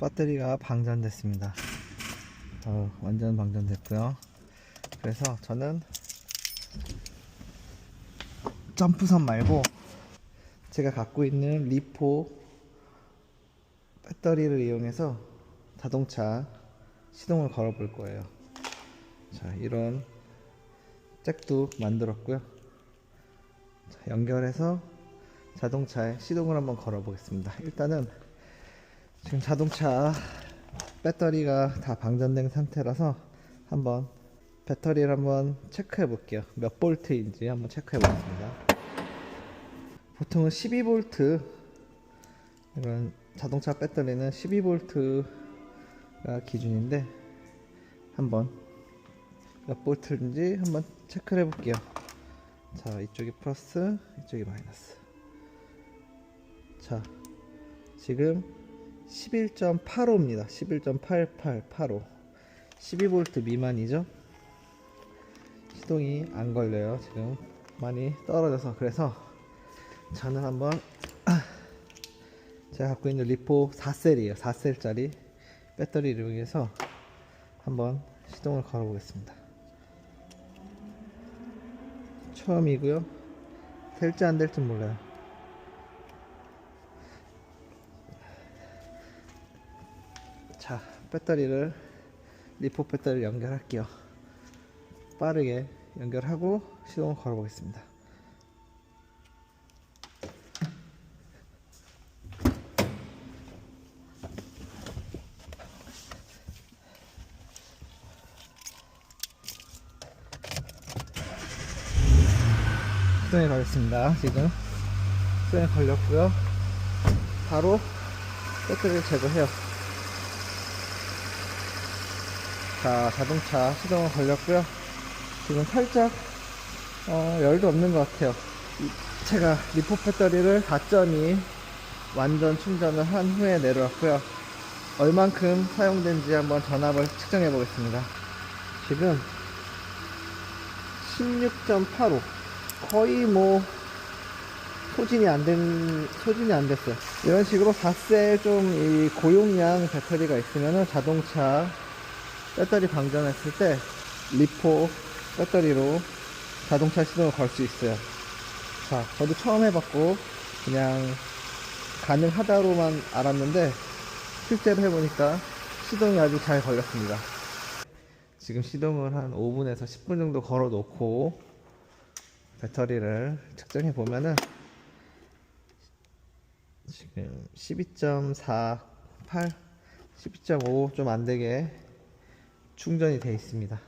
배터리가 방전됐습니다. 어, 완전 방전됐고요. 그래서 저는 점프선 말고 제가 갖고 있는 리포 배터리를 이용해서 자동차 시동을 걸어 볼 거예요. 자, 이런 잭도 만들었고요. 자, 연결해서 자동차에 시동을 한번 걸어 보겠습니다. 일단은 지금 자동차 배터리가 다 방전된 상태라서 한번 배터리를 한번 체크해 볼게요. 몇 볼트인지 한번 체크해 보겠습니다. 보통은 12볼트 이런 자동차 배터리는 12볼트가 기준인데 한번 몇 볼트인지 한번 체크를 해 볼게요. 자, 이쪽이 플러스, 이쪽이 마이너스. 자, 지금 11.85입니다. 11.8885. 12V 미만이죠? 시동이 안 걸려요. 지금 많이 떨어져서 그래서 저는 한번 제가 갖고 있는 리포 4셀이에요. 4셀짜리 배터리를 이용해서 한번 시동을 걸어 보겠습니다. 처음이고요. 될지 안 될지 몰라요. 배터리를 리포 배터리를 연결할게요. 빠르게 연결하고 시동을 걸어 보겠습니다. 시동에 걸렸습니다. 지금 시동에 걸렸고요. 바로 배터리를 제거해요. 자, 자동차 시동은 걸렸고요. 지금 살짝 어, 열도 없는 것 같아요. 이- 제가 리포 배터리를 4.2 완전 충전을 한 후에 내려왔고요. 얼만큼 사용된지 한번 전압을 측정해 보겠습니다. 지금 16.85 거의 뭐 소진이 안 된, 소진이 안 됐어요. 이런 식으로 4셀 좀 이 고용량 배터리가 있으면은 자동차 배터리 방전했을 때 리포 배터리로 자동차 시동을 걸 수 있어요. 자, 저도 처음 해봤고 그냥 가능하다로만 알았는데 실제로 해보니까 시동이 아주 잘 걸렸습니다. 지금 시동을 한 5분에서 10분 정도 걸어 놓고 배터리를 측정해 보면은 지금 12.48, 12.5 좀 안 되게 충전이 돼 있습니다.